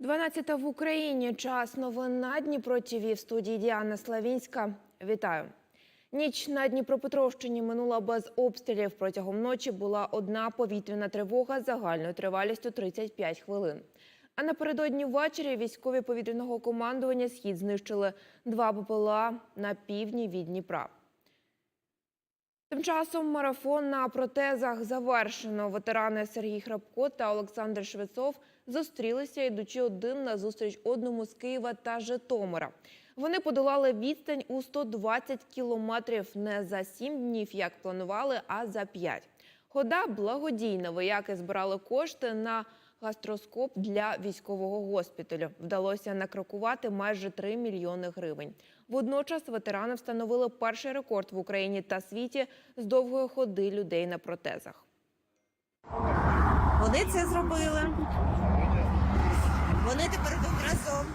12 в Україні. Час новин на Дніпро ТВ в студії Діана Славінська. Вітаю. Ніч на Дніпропетровщині минула без обстрілів. Протягом ночі була одна повітряна тривога загальною тривалістю 35 хвилин. А напередодні ввечері військові повітряного командування схід знищили два БПЛА на півдні від Дніпра. Тим часом марафон на протезах завершено. Ветерани Сергій Храпко та Олександр Швецов зустрілися, йдучи один на зустріч одному з Києва та Житомира. Вони подолали відстань у 120 кілометрів не за 7 днів, як планували, а за 5. Хода благодійна. Вояки збирали кошти на гастроскоп для військового госпіталю. Вдалося накрокувати майже 3 мільйони гривень. Водночас ветерани встановили перший рекорд в Україні та світі з довгої ходи людей на протезах. Вони це зробили. Вони тепер йдуть разом.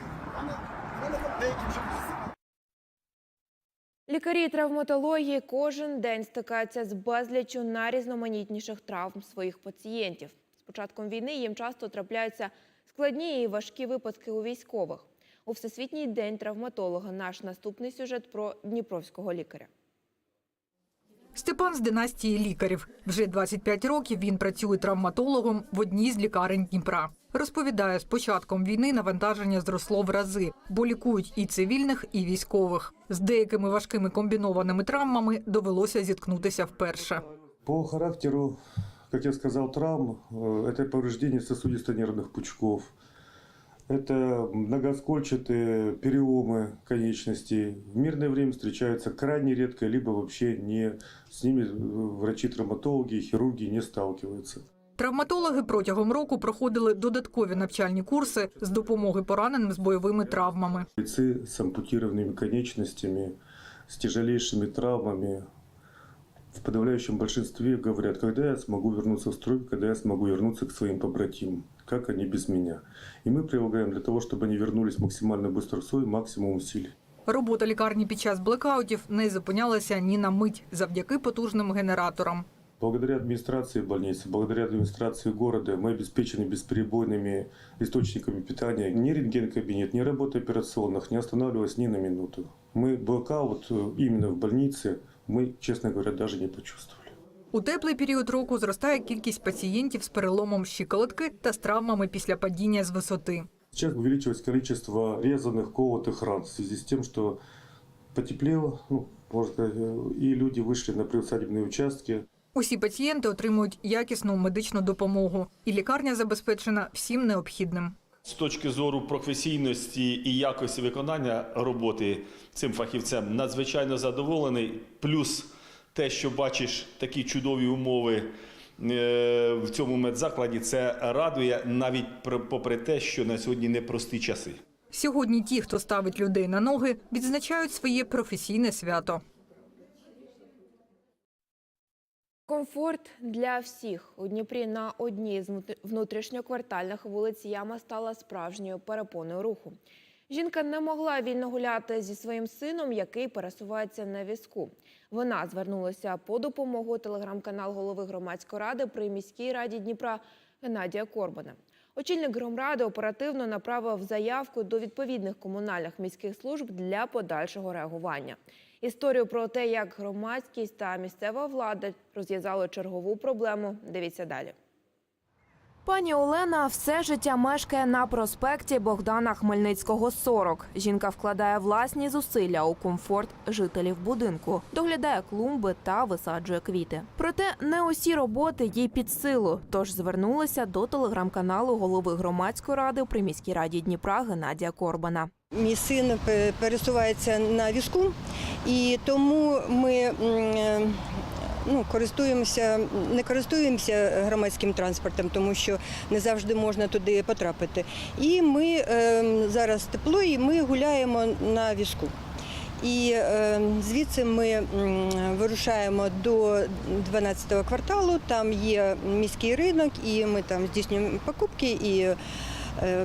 Лікарі травматології кожен день стикаються з безліччю найрізноманітніших травм своїх пацієнтів. З початком війни їм часто трапляються складні і важкі випадки у військових. У Всесвітній день травматолога наш наступний сюжет про дніпровського лікаря. Степан з династії лікарів. Вже 25 років він працює травматологом в одній з лікарень Дніпра. Розповідає, з початком війни навантаження зросло в рази, бо лікують і цивільних, і військових. З деякими важкими комбінованими травмами довелося зіткнутися вперше. По характеру, как я сказал, травм, э, это повреждение сосудисто-нервных пучков, это многоскольчатые переломы конечностей. В мирное время встречаются крайне редко, либо вообще не с ними э, врачи-травматологи, хирурги не сталкиваются. Травматологи протягом року проходили додаткові навчальні курси з допомоги пораненим з бойовими травмами. Бойцы с ампутированными конечностями, с тяжелейшими травмами, в подавляющем большинстве говорят, когда я смогу вернуться в строй, когда я смогу вернуться к своим побратимам, как они без меня. И мы прилагаем для того, чтобы они вернулись максимально быстро в строй, максимум усилий. Робота лікарні під час блекаутів не зупинялася ні на мить завдяки потужним генераторам. Благодаря администрации больницы, благодаря администрации города мы обеспечены бесперебойными источниками питания. Ни рентген-кабинет, ни работа операционных не останавливалась ни на минуту. Мы блокаут э, именно в больнице мы, честно говоря, даже не почувствовали. У теплий період року зростає кількість пацієнтів з переломом щиколотки та з травмами після падіння з висоти. Сейчас увеличилось количество резаных, колотых ран в связи с тем, что потеплело, ну, можно сказать, э, и люди вышли на приусадебные участки. Усі пацієнти отримують якісну медичну допомогу, і лікарня забезпечена всім необхідним. З точки зору професійності і якості виконання роботи цим фахівцем надзвичайно задоволений. Плюс те, що бачиш такі чудові умови е, в цьому медзакладі, це радує навіть попри те, що на сьогодні непрості часи. Сьогодні ті, хто ставить людей на ноги, відзначають своє професійне свято. Комфорт для всіх у Дніпрі на одній з внут- внутрішньоквартальних вулиць яма стала справжньою перепоною руху. Жінка не могла вільно гуляти зі своїм сином, який пересувається на візку. Вона звернулася по допомогу телеграм-канал голови громадської ради при міській раді Дніпра Геннадія Корбана. Очільник громради оперативно направив заявку до відповідних комунальних міських служб для подальшого реагування. Історію про те, як громадськість та місцева влада розв'язали чергову проблему. Дивіться далі. Пані Олена все життя мешкає на проспекті Богдана Хмельницького 40. Жінка вкладає власні зусилля у комфорт жителів будинку, доглядає клумби та висаджує квіти. Проте не усі роботи їй під силу. Тож звернулася до телеграм-каналу голови громадської ради при міській раді Дніпра Геннадія Корбана. Мій син пересувається на візку, і тому ми е, ну, користуємося, не користуємося громадським транспортом, тому що не завжди можна туди потрапити. І ми е, зараз тепло, і ми гуляємо на візку. І е, звідси ми вирушаємо до 12-го кварталу. Там є міський ринок, і ми там здійснюємо покупки і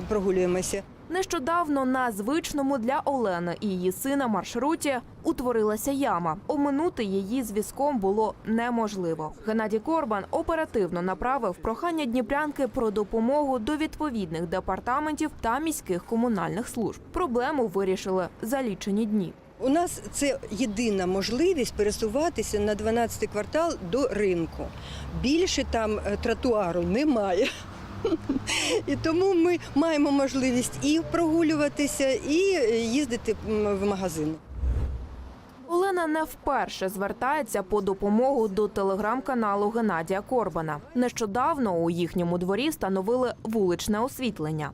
прогулюємося. Нещодавно на звичному для Олени і її сина маршруті утворилася яма. Оминути її з візком було неможливо. Геннадій Корбан оперативно направив прохання дніпрянки про допомогу до відповідних департаментів та міських комунальних служб. Проблему вирішили за лічені дні. У нас це єдина можливість пересуватися на 12 квартал до ринку. Більше там е, тротуару немає. І тому ми маємо можливість і прогулюватися, і е, їздити в магазин. Олена не вперше звертається по допомогу до телеграм-каналу Геннадія Корбана. Нещодавно у їхньому дворі встановили вуличне освітлення.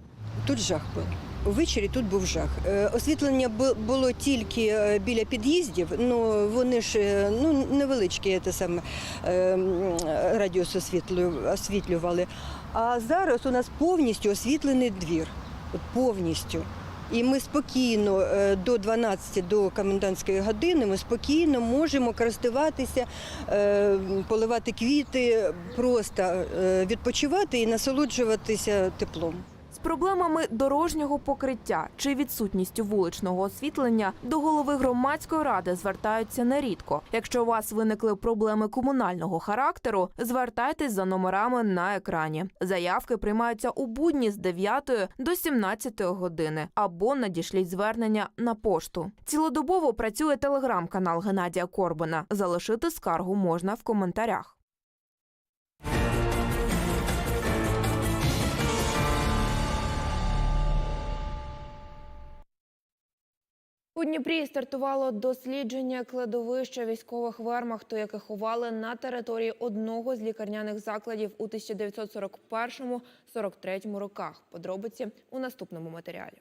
Тут жах був. Увечері тут був жах. Е, Освітлення було тільки е, біля під'їздів. Ну вони ж ну невеличкі те саме радіус освітлювали. А зараз у нас повністю освітлений двір. От повністю. І ми спокійно е, до 12, до комендантської години, ми спокійно можемо користуватися, е, поливати квіти, просто е, відпочивати і насолоджуватися теплом. З проблемами дорожнього покриття чи відсутністю вуличного освітлення до голови громадської ради звертаються нерідко. Якщо у вас виникли проблеми комунального характеру, звертайтесь за номерами на екрані. Заявки приймаються у будні з 9 до 17 години або надішліть звернення на пошту. Цілодобово працює телеграм-канал Геннадія Корбана. Залишити скаргу можна в коментарях. У Дніпрі стартувало дослідження кладовища військових вермахту, яке ховали на території одного з лікарняних закладів у 1941-43 роках. Подробиці у наступному матеріалі.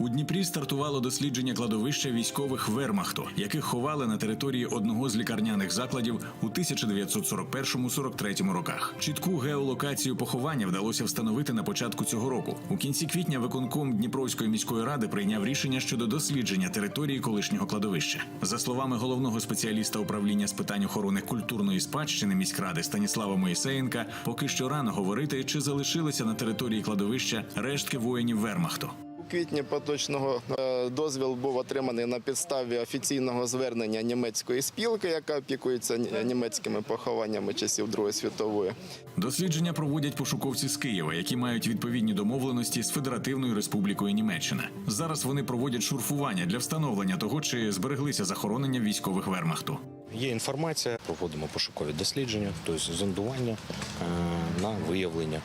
У Дніпрі стартувало дослідження кладовища військових вермахту, яких ховали на території одного з лікарняних закладів у 1941-43 роках. Чітку геолокацію поховання вдалося встановити на початку цього року. У кінці квітня виконком Дніпровської міської ради прийняв рішення щодо дослідження території колишнього кладовища. За словами головного спеціаліста управління з питань охорони культурної спадщини міськради Станіслава Моїсеєнка, поки що рано говорити, чи залишилися на території кладовища рештки воїнів вермахту. Квітні поточного е, дозвіл був отриманий на підставі офіційного звернення німецької спілки, яка опікується німецькими похованнями часів Другої світової. Дослідження проводять пошуковці з Києва, які мають відповідні домовленості з Федеративною Республікою Німеччина. Зараз вони проводять шурфування для встановлення того, чи збереглися захоронення військових вермахту. Є інформація, проводимо пошукові дослідження, тобто зондування е, на виявлення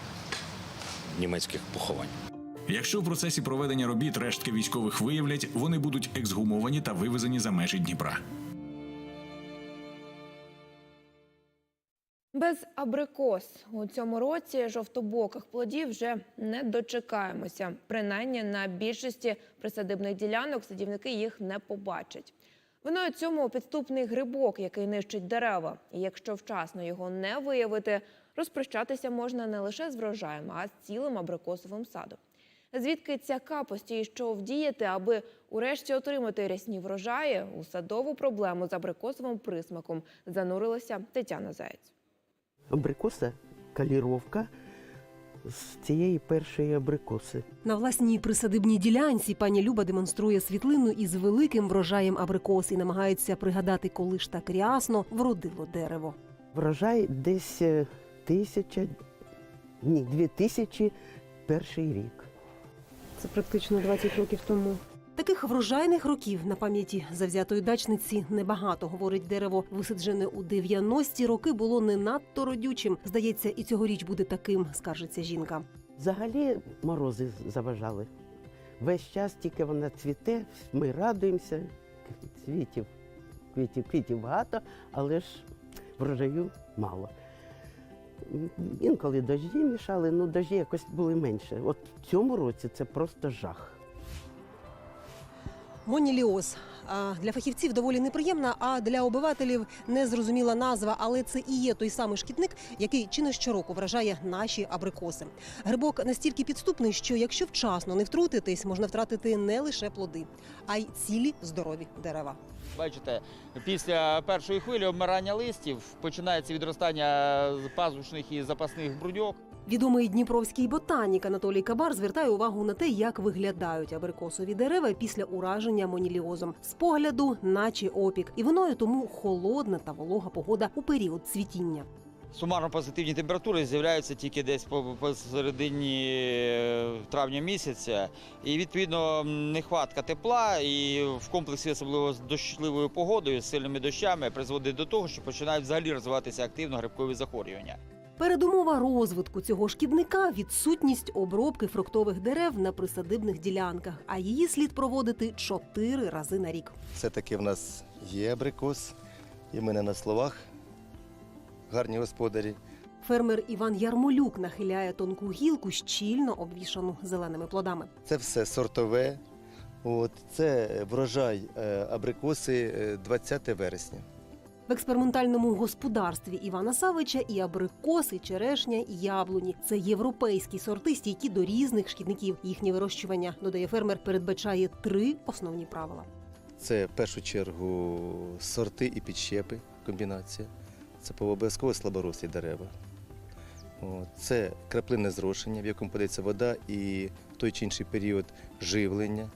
німецьких поховань. Якщо в процесі проведення робіт рештки військових виявлять, вони будуть ексгумовані та вивезені за межі Дніпра. Без абрикос у цьому році жовтобоких плодів вже не дочекаємося. Принаймні на більшості присадибних ділянок садівники їх не побачать. Виною цьому підступний грибок, який нищить дерева. І якщо вчасно його не виявити, розпрощатися можна не лише з врожаєм, а з цілим абрикосовим садом. Звідки ця капость і що вдіяти, аби урешті отримати рясні врожаї, у садову проблему з абрикосовим присмаком занурилася Тетяна Заєць. абрикоса каліровка з цієї першої абрикоси. На власній присадибній ділянці пані Люба демонструє світлину із великим врожаєм абрикос і намагається пригадати, коли ж так рясно вродило дерево. Врожай десь е, тисяча, ні, дві тисячі перший рік. Це практично 20 років тому. Таких врожайних років на пам'яті завзятої дачниці небагато. Говорить, дерево висаджене у 90-ті роки було не надто родючим. Здається, і цьогоріч буде таким, скаржиться жінка. Взагалі морози заважали. Весь час тільки вона цвіте, ми радуємося, цвітів, квітів, квітів багато, але ж врожаю мало. Інколи дожді мішали, ну дожді якось були менше. От в цьому році це просто жах. Моніліоз. Для фахівців доволі неприємна, а для обивателів незрозуміла назва, але це і є той самий шкідник, який чи не щороку вражає наші абрикоси. Грибок настільки підступний, що якщо вчасно не втрутитись, можна втратити не лише плоди, а й цілі здорові дерева. Бачите, після першої хвилі обмирання листів починається відростання пазушних і запасних бруньок. Відомий дніпровський ботанік Анатолій Кабар звертає увагу на те, як виглядають абрикосові дерева після ураження моніліозом. З погляду, наче опік, і виною тому холодна та волога погода у період цвітіння. Сумарно позитивні температури з'являються тільки десь посередині е, травня місяця. І відповідно нехватка тепла і в комплексі особливо з дощливою погодою, з сильними дощами призводить до того, що починають взагалі розвиватися активно грибкові захворювання. Передумова розвитку цього шкідника відсутність обробки фруктових дерев на присадибних ділянках, а її слід проводити чотири рази на рік. Все-таки в нас є абрикос, і ми не на словах гарні господарі. Фермер Іван Ярмолюк нахиляє тонку гілку, щільно обвішану зеленими плодами. Це все сортове. От, це врожай е, абрикоси е, 20 вересня. В експериментальному господарстві Івана Савича і абрикоси, черешня, і яблуні це європейські сорти, стійкі до різних шкідників. Їхнє вирощування, додає фермер, передбачає три основні правила. Це в першу чергу сорти і підщепи, комбінація. Це обов'язково слаборослі дерева. Це краплинне зрошення, в якому подається вода і в той чи інший період живлення.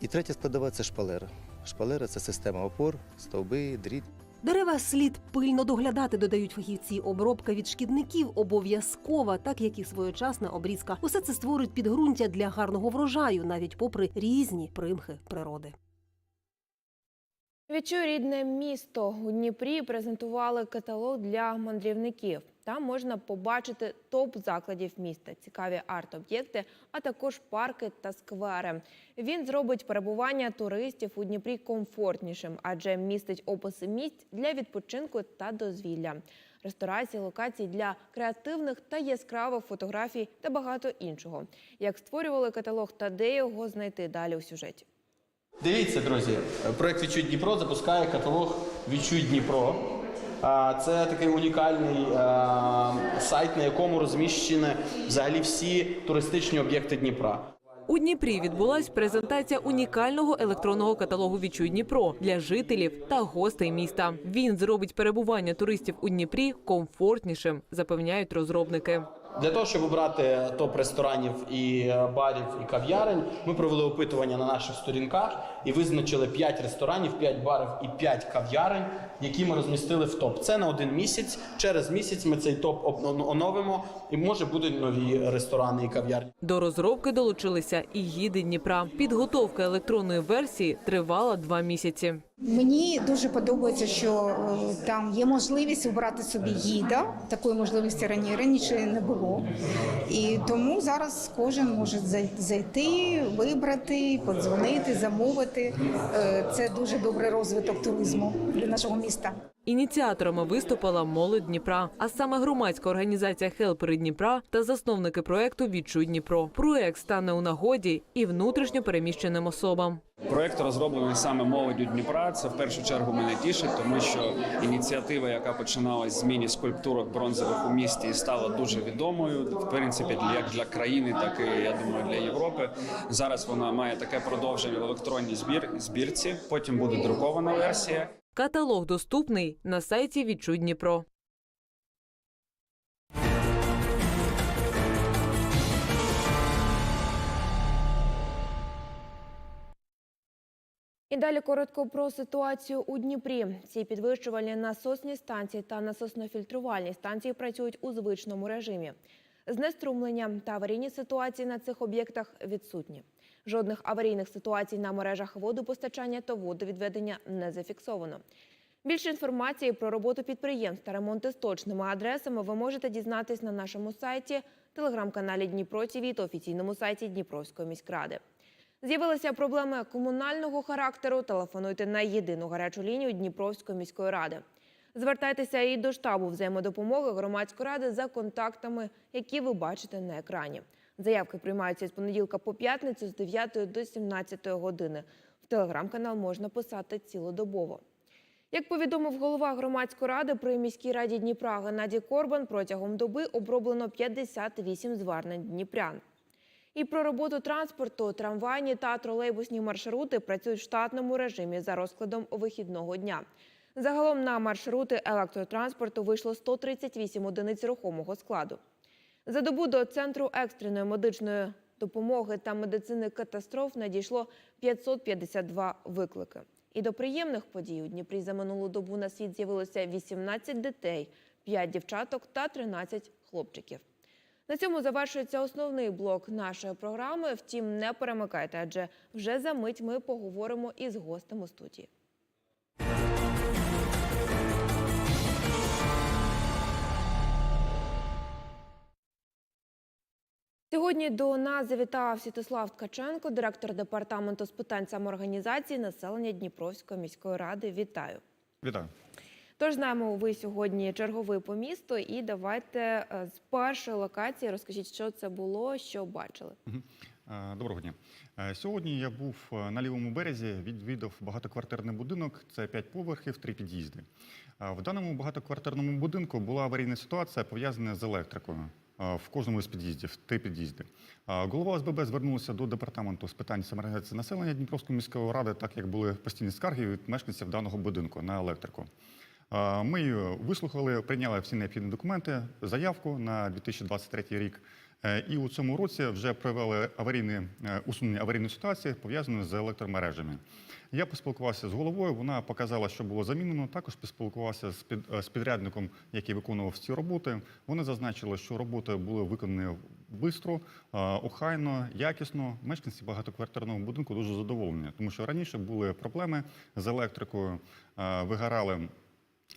І третя складова це шпалера. Шпалера це система опор, стовби, дріт. Дерева слід пильно доглядати, додають фахівці. Обробка від шкідників обов'язкова, так як і своєчасна обрізка. Усе це створить підґрунтя для гарного врожаю, навіть попри різні примхи природи. Відчуй рідне місто у Дніпрі презентували каталог для мандрівників. Там можна побачити топ закладів міста, цікаві арт-об'єкти, а також парки та сквери. Він зробить перебування туристів у Дніпрі комфортнішим, адже містить описи місць для відпочинку та дозвілля, ресторації, локацій для креативних та яскравих фотографій та багато іншого. Як створювали каталог та де його знайти далі у сюжеті. Дивіться, друзі, проект Відчуй Дніпро запускає каталог Відчуй Дніпро. Це такий унікальний сайт, на якому розміщені взагалі всі туристичні об'єкти Дніпра. У Дніпрі відбулась презентація унікального електронного каталогу «Відчуй Дніпро для жителів та гостей міста. Він зробить перебування туристів у Дніпрі комфортнішим, запевняють розробники. Для того, щоб обрати топ ресторанів і е, барів і кав'ярень, ми провели опитування на наших сторінках і визначили 5 ресторанів, 5 барів і 5 кав'ярень, які ми розмістили в топ. Це на один місяць. Через місяць ми цей топ оновимо, і може будуть нові ресторани і кав'ярні. До розробки долучилися і гіди Дніпра. Підготовка електронної версії тривала два місяці. Мені дуже подобається, що е, там є можливість обрати собі гіда. Такої можливості раніше раніше не було. І тому зараз кожен може зай- зайти, вибрати, подзвонити, замовити. Е, Це дуже добрий розвиток туризму для нашого міста. Ініціаторами виступила молодь Дніпра, а саме громадська організація Хелпери Дніпра та засновники проекту Відчуй Дніпро. Проект стане у нагоді і внутрішньо переміщеним особам. Проект розроблений саме молоддю Дніпра. Це в першу чергу мене тішить, тому що ініціатива, яка починалась з міні скульптурок бронзових у місті, стала дуже відомою. В принципі, для- як для країни, так і я думаю, для Європи. Зараз вона має таке продовження в електронній збір збірці. Потім буде друкована версія. Каталог доступний на сайті Відчуй Дніпро. І далі коротко про ситуацію у Дніпрі. Ці підвищувальні насосні станції та насосно-фільтрувальні станції працюють у звичному режимі. Знеструмлення та аварійні ситуації на цих об'єктах відсутні. Жодних аварійних ситуацій на мережах водопостачання та водовідведення не зафіксовано. Більше інформації про роботу підприємств та ремонти з точними адресами ви можете дізнатись на нашому сайті, телеграм-каналі Дніпро ТІВІ та офіційному сайті Дніпровської міськради. З'явилися проблеми комунального характеру. Телефонуйте на єдину гарячу лінію Дніпровської міської ради. Звертайтеся і до штабу взаємодопомоги громадської ради за контактами, які ви бачите на екрані. Заявки приймаються з понеділка по п'ятницю з 9 до 17 години. В телеграм-канал можна писати цілодобово. Як повідомив голова громадської ради при міській раді Дніпра Геннадій Корбан, протягом доби оброблено 58 звернень дніпрян. І про роботу транспорту трамвайні та тролейбусні маршрути працюють в штатному режимі за розкладом вихідного дня. Загалом на маршрути електротранспорту вийшло 138 одиниць рухомого складу. За добу до центру екстреної медичної допомоги та медицини катастроф надійшло 552 виклики. І до приємних подій у Дніпрі за минулу добу на світ з'явилося 18 дітей, 5 дівчаток та 13 хлопчиків. На цьому завершується основний блок нашої програми. Втім, не перемикайте, адже вже за мить ми поговоримо із гостем у студії. Сьогодні до нас завітав Святослав Ткаченко, директор департаменту з питань самоорганізації населення Дніпровської міської ради. Вітаю! Вітаю. Тож знаємо, ви сьогодні черговий по місту, і давайте е, з першої локації розкажіть, що це було, що бачили. Е, Доброго дня. Е, Сьогодні я був на лівому березі, відвідав багатоквартирний будинок. Це 5 поверхів, 3 під'їзди. В даному багатоквартирному будинку була аварійна ситуація пов'язана з електрикою. В кожному з під'їздів, три під'їзди. Голова ОСББ звернувся до департаменту з питань самоорганізації населення Дніпровської міської ради, так як були постійні скарги від мешканців даного будинку на електрику. Ми її вислухали, прийняли всі необхідні документи, заявку на 2023 рік. Е, І у цьому році вже провели аварійне е, усунення аварійної ситуації, пов'язаної з електромережами. Я поспілкувався з головою. Вона показала, що було замінено. Також поспілкувався з під е, з підрядником, який виконував ці роботи. Вони зазначили, що роботи були виконані швидко, охайно, якісно. Мешканці багатоквартирного будинку дуже задоволені, тому що раніше були проблеми з електрикою, е, вигорали.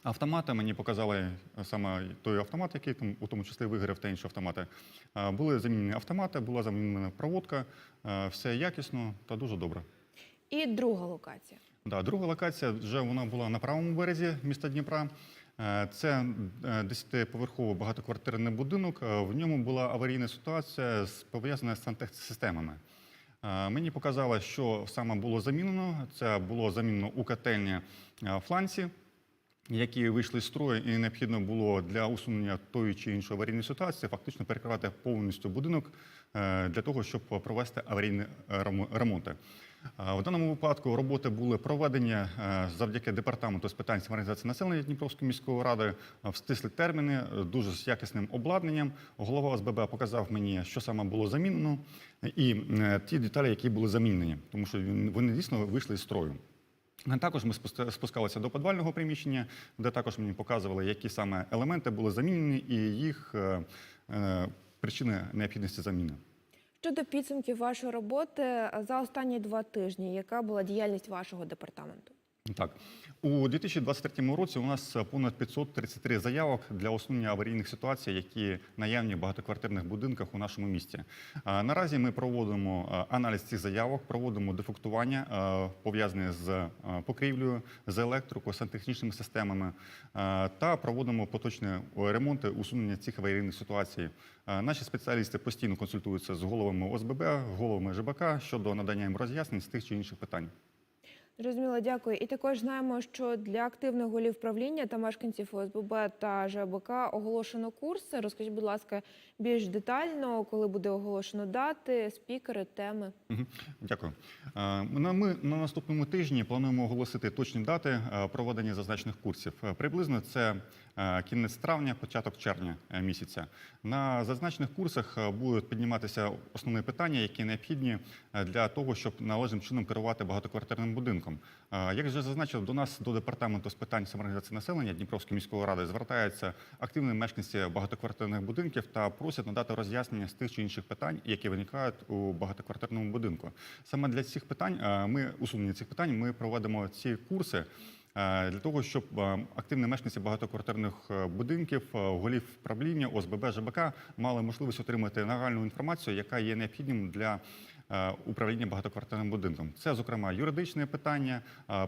Автомати мені показали е, саме той автомат, який там, у тому числі вигорів та інші автомати. Е, Були замінені автомати, була замінена проводка, е, все якісно та дуже добре. І друга локація. Да, друга локація вже вона була на правому березі міста Дніпра. Е, Це е, 10-поверховий багатоквартирний будинок. Е, В ньому була аварійна ситуація пов'язана з сантехсистемами. Е, Мені показали, що саме було замінено. Це було замінено у котельні е, фланці, які вийшли з строю, і необхідно було для усунення тої чи іншої аварійної ситуації фактично перекривати повністю будинок е, для того, щоб провести аварійні е, ремонти. Е, В даному випадку роботи були проведені е, завдяки департаменту з питань самоорганізації населення Дніпровської міської ради е, в стислі терміни, е, дуже з якісним обладнанням. Голова ОСББ показав мені, що саме було замінено, і е, ті деталі, які були замінені, тому що вони дійсно вийшли з строю. Також ми спускалися до підвального приміщення, де також мені показували, які саме елементи були замінені і їх е, е, причини необхідності заміни. Щодо підсумків вашої роботи за останні два тижні, яка була діяльність вашого департаменту? Так, у 2023 році у нас понад 533 заявок для усунення аварійних ситуацій, які наявні в багатоквартирних будинках у нашому місті. Наразі ми проводимо аналіз цих заявок, проводимо дефектування пов'язане з покрівлею, з електрикою, сантехнічними системами та проводимо поточні ремонти усунення цих аварійних ситуацій. Наші спеціалісти постійно консультуються з головами ОСББ, головами ЖБК щодо надання їм роз'яснень з тих чи інших питань. Зрозуміло, дякую. І також знаємо, що для активних голів правління та мешканців ОСББ та ЖБК оголошено курси. Розкажіть, будь ласка, більш детально, коли буде оголошено дати, спікери, теми. Дякую. Е, Ми на наступному тижні плануємо оголосити точні дати е, проведення зазначених курсів. Е, Приблизно це кінець травня, початок червня е, місяця. На зазначених курсах е, будуть підніматися основні питання, які необхідні е, для того, щоб належним чином керувати багатоквартирним будинком. Е, Як вже зазначив, до нас до департаменту з питань самоорганізації населення Дніпровської міської ради звертаються активні мешканці багатоквартирних будинків та просять надати роз'яснення з тих чи інших питань, які виникають у багатоквартирному будинку. Саме для цих питань е, ми усунення цих питань ми проводимо ці курси. Е, Для того щоб е, активні мешканці багатоквартирних е, будинків, голів правління ОСББ ЖБК мали можливість отримати нагальну інформацію, яка є необхідним для управління багатоквартирним будинком. Це, зокрема, юридичне питання,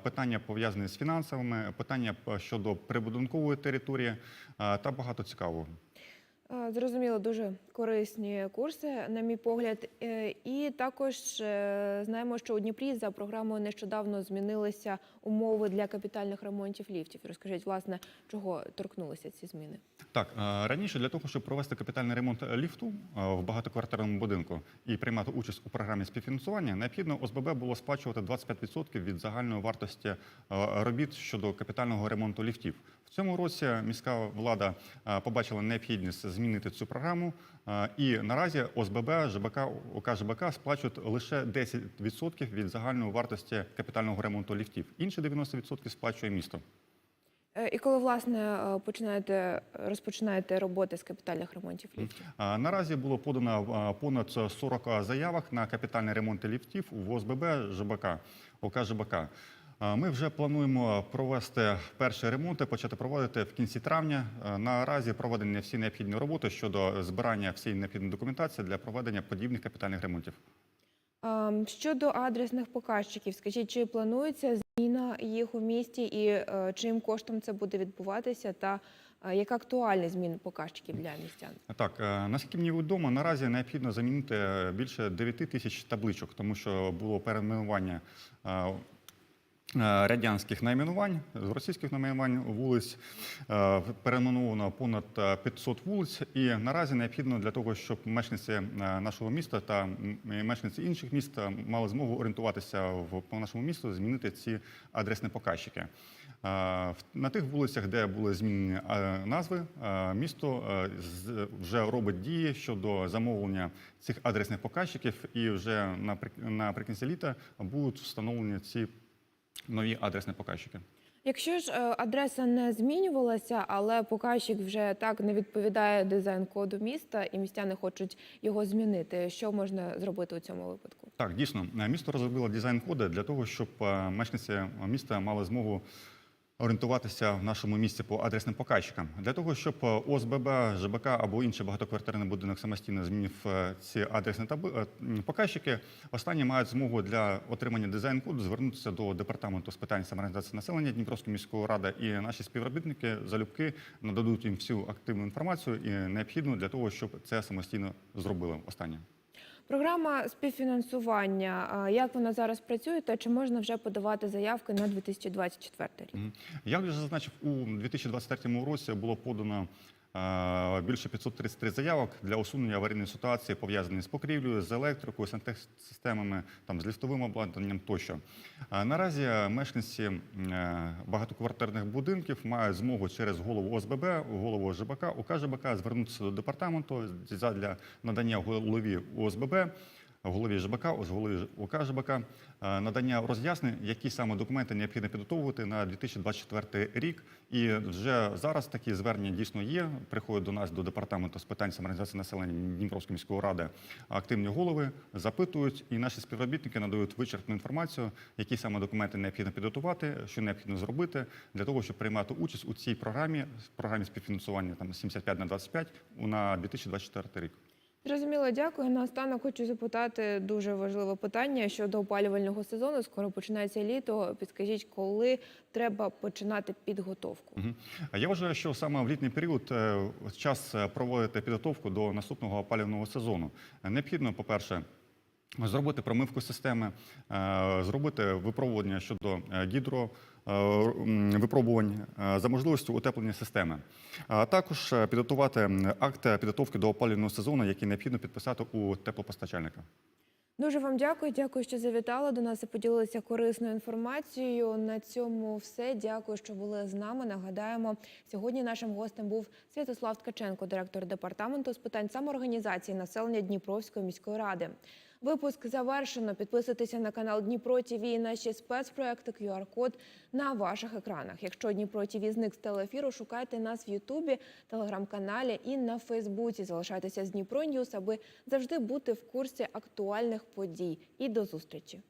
питання пов'язані з фінансовими, питання щодо прибудинкової території та багато цікавого. Е, Зрозуміло, дуже корисні курси, на мій погляд. Е, І також е, знаємо, що у Дніпрі за програмою нещодавно змінилися умови для капітальних ремонтів ліфтів. Розкажіть, власне, чого торкнулися ці зміни? Так, раніше для того, щоб провести капітальний ремонт ліфту в багатоквартирному будинку і приймати участь у програмі співфінансування, необхідно ОСББ було сплачувати 25% від загальної вартості робіт щодо капітального ремонту ліфтів. В цьому році міська влада побачила необхідність змінити цю програму, і наразі ОСББ, ЖБК, ОК ЖБК сплачують лише 10% від загальної вартості капітального ремонту ліфтів. Інші 90% сплачує місто. Е, І коли власне е, починаєте розпочинаєте роботи з капітальних ремонтів ліфтів? Наразі було подано понад 40 заявок на капітальний ремонт ліфтів в ОСББ ЖБК, ОК ЖБК. Ми вже плануємо провести перші ремонти, почати проводити в кінці травня. Наразі проведені всі необхідні роботи щодо збирання всієї необхідної документації для проведення подібних капітальних ремонтів. Ем, Щодо адресних показчиків, скажіть, чи планується зміна їх у місті і е, чим коштом це буде відбуватися, та е, яка актуальність змін показчиків для містян? Так, е, наскільки мені відомо, наразі необхідно замінити більше 9 тисяч табличок, тому що було перейменування радянських найменувань, з російських найменувань вулиць е, перейменовано понад е, 500 вулиць. І наразі необхідно для того, щоб мешканці е, нашого міста та мешканці інших міст е, мали змогу орієнтуватися в по нашому місту, змінити ці адресні показчики. Е, На тих вулицях, де були змінені е, назви, е, місто е, вже робить дії щодо замовлення цих адресних показчиків, і вже наприкінці літа будуть встановлені ці нові адресні показчики. Якщо ж е, адреса не змінювалася, але показчик вже так не відповідає дизайн-коду міста, і містяни хочуть його змінити, що можна зробити у цьому випадку? Так, дійсно, е, місто розробило дизайн-коди для того, щоб е, мешканці міста мали змогу орієнтуватися в нашому місті по адресним показчикам. Для того, щоб е, ОСББ, ЖБК або інший багатоквартирний будинок самостійно змінив е, ці адресні е, показчики, останні мають змогу для отримання дизайн-коду звернутися до департаменту з питань самоорганізації населення Дніпровської міської ради, і наші співробітники залюбки нададуть їм всю активну інформацію і необхідну для того, щоб це самостійно зробили останнє. Програма співфінансування. Як вона зараз працює, та чи можна вже подавати заявки на 2024 рік? Як вже зазначив, у 2023 році було подано більше 533 заявок для усунення аварійної ситуації, пов'язаної з покрівлею, з електрикою, сантехсистемами, там, з ліфтовим обладнанням тощо. Наразі мешканці е, багатоквартирних будинків мають змогу через голову ОСББ, голову ЖБК, УК ЖБК звернутися до департаменту для надання голові ОСББ голові ЖБК, з голові ОК ЖБК, е, надання роз'яснень, які саме документи необхідно підготовувати на 2024 рік. І вже зараз такі звернення дійсно є. Приходять до нас до департаменту з питань самоорганізації населення Дніпровської міської ради активні голови, запитують, і наші співробітники надають вичерпну інформацію, які саме документи необхідно підготувати, що необхідно зробити для того, щоб приймати участь у цій програмі, програмі співфінансування там 75 на 25 на 2024 рік. Зрозуміло, дякую. Наостанок хочу запитати дуже важливе питання щодо опалювального сезону. Скоро починається літо. Підскажіть, коли треба починати підготовку? А Я вважаю, що саме в літній період е, час е, проводити підготовку до наступного опалювального сезону. Необхідно, по-перше, зробити промивку системи, е, зробити випробування щодо гідро. Е, Випробувань е, за можливістю утеплення системи, а також е, підготувати акт підготовки до опалювального сезону, який необхідно підписати у теплопостачальника. Дуже вам дякую. Дякую, що завітали до нас і поділилися корисною інформацією. На цьому все. Дякую, що були з нами. Нагадаємо, сьогодні нашим гостем був Святослав Ткаченко, директор департаменту з питань самоорганізації населення Дніпровської міської ради. Випуск завершено. Підписуйтеся на канал Дніпро ТІВІ і наші спецпроекти QR-код на ваших екранах. Якщо Дніпро ТІВІ зник з телеефіру, шукайте нас в Ютубі, телеграм-каналі і на Фейсбуці. Залишайтеся з Дніпро Ньюс, аби завжди бути в курсі актуальних подій. І до зустрічі.